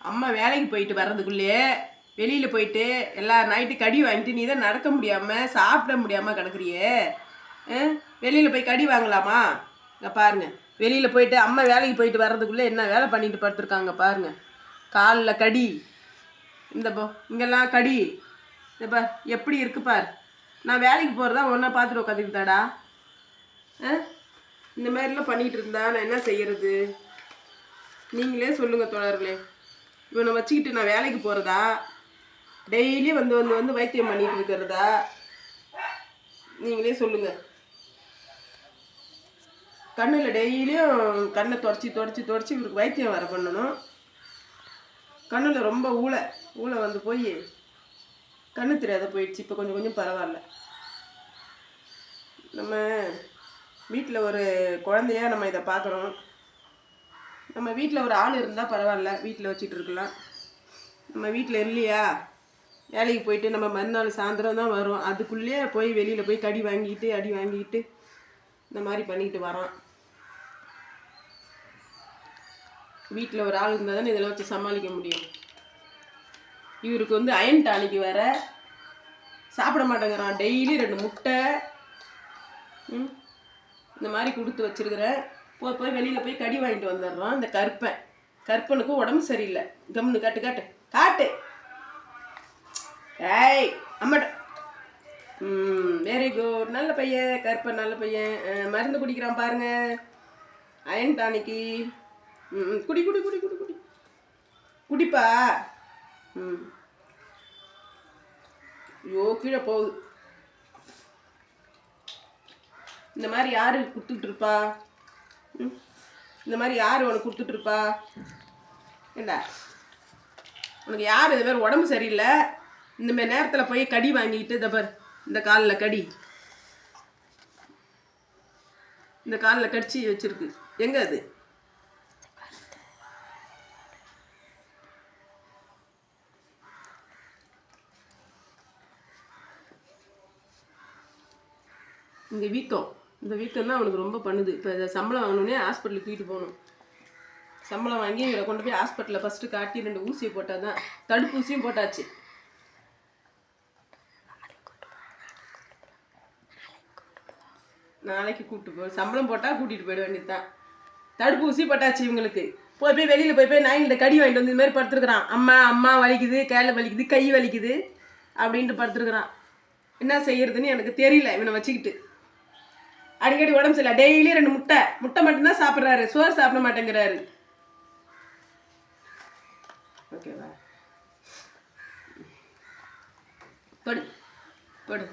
அம்மா வேலைக்கு போயிட்டு வர்றதுக்குள்ளேயே வெளியில் போயிட்டு எல்லா நைட்டு கடி வாங்கிட்டு நீ தான் நடக்க முடியாமல் சாப்பிட முடியாமல் கிடக்குறியே. வெளியில் போய் கடி வாங்கலாமா? இங்கே பாருங்கள் வெளியில் போயிட்டு அம்மா வேலைக்கு போயிட்டு வர்றதுக்குள்ளே என்ன வேலை பண்ணிட்டு படுத்துருக்காங்க பாருங்கள் காலில் கடி. இந்த போ இங்கெல்லாம் கடி. இந்த பார் எப்படி இருக்கு பார். நான் வேலைக்கு போகிறதா ஒன்றா பார்த்துட்டு உட்காந்துக்கிட்டாடா ஆ? இந்த மாதிரிலாம் பண்ணிகிட்டு இருந்தா நான் என்ன செய்கிறது நீங்களே சொல்லுங்கள் தோழர்களே. இவனை வச்சுக்கிட்டு நான் வேலைக்கு போகிறதா டெய்லி வந்து வந்து வந்து வைத்தியம் பண்ணிட்டு இருக்கிறதா? நீங்களே சொல்லுங்கள் கண்ணில் டெய்லியும் கண்ணை தொடச்சி தொடச்சி தொடச்சி இவருக்கு வைத்தியம் வர பண்ணணும். கண்ணில் ரொம்ப ஊளை ஊளை வந்து போய் கண்ணு தெரியாத போயிடுச்சு. இப்போ கொஞ்சம் கொஞ்சம் பரவாயில்ல. நம்ம வீட்டில் ஒரு குழந்தையா நம்ம இதை பார்க்குறோம் நம்ம வீட்டில் ஒரு ஆள் இருந்தால் பரவாயில்ல வீட்டில் வச்சுட்டு இருக்கலாம். நம்ம வீட்டில் இல்லையா? வேலைக்கு போயிட்டு நம்ம மறுநாள் சாயந்தரம் தான் வரும் அதுக்குள்ளேயே போய் வெளியில் போய் கடி வாங்கிட்டு அடி வாங்கிட்டு இந்த மாதிரி பண்ணிக்கிட்டு வரோம் வீட்டில் ஒரு ஆள் இருந்தால் தானே இதெல்லாம் வச்சு சமாளிக்க முடியும். இவருக்கு வந்து அயன் டானிக்கு வேற. சாப்பிட மாட்டேங்கிறான். டெய்லி ரெண்டு முட்டை இந்த மாதிரி கொடுத்து வச்சுருக்கிறேன். போய் போய் வெளியில் போய் கடி வாங்கிட்டு வந்துடுறான் அந்த கற்பன் கற்பனுக்கும் உடம்பு சரியில்லை. கம்னு காட்டு காட்டு காட்டு. ஏய் அம்மாட்ட. ம் வெரி குட் நல்ல பையன் கற்பன் நல்ல பையன். மருந்து குடிக்கிறான் பாருங்க. அயன் டானிக்கு ம் குடி குடி குடி குடி குடி. குடிப்பா. ம். ஐயோ கீழே போகுது. இந்த மாதிரி யாரு கொடுத்துட்டு இருப்பா? இந்த மாதிரி யார் உனக்கு கொடுத்துட்ருப்பா என்ன ஏண்டா? உனக்கு யார் இது மாதிரி உடம்பு சரியில்லை. இந்த மாதிரி நேரத்தில் போய் கடி வாங்கிட்டு இந்த பார். இந்த காலில் கடி. இந்த காலில் கடிச்சு வச்சுருக்கு. எங்கே அது? இங்கே வீக்கம். இந்த வீக்கம் தான் அவனுக்கு ரொம்ப பண்ணுது. இப்போ இதை சம்பளம் வாங்கினோடனே ஹாஸ்பிட்டலுக்கு தூக்கிட்டு போகணும். சம்பளம் வாங்கி இவரை கொண்டு போய் ஹாஸ்பிட்டலில் ஃபஸ்ட்டு காட்டி ரெண்டு ஊசியை போட்டால் தான் தடுப்பூசியும் போட்டாச்சு. நாளைக்கு கூப்பிட்டு போ சம்பளம் போட்டால் கூட்டிகிட்டு போயிட வேண்டியது தான் தடுப்பூசி போட்டாச்சு இவங்களுக்கு. போய் போய் வெளியில் போய் போய் நாய்கிட்ட கடி வாங்கிட்டு வந்து இந்த மாதிரி படுத்துருக்குறான். அம்மா அம்மா வலிக்குது கேள வலிக்குது கை வலிக்குது அப்படின்ட்டு படுத்துருக்குறான். என்ன செய்யறதுன்னு எனக்கு தெரியல இவனை வச்சுக்கிட்டு. அடிக்கடி உடம்பு சரியில்லை. டெய்லி ரெண்டு முட்டை. முட்டை மட்டும்தான் சாப்பிட்றாரு. சோறு சாப்பிட மாட்டேங்கிறாரு. ஓகேவா படு படு. படு.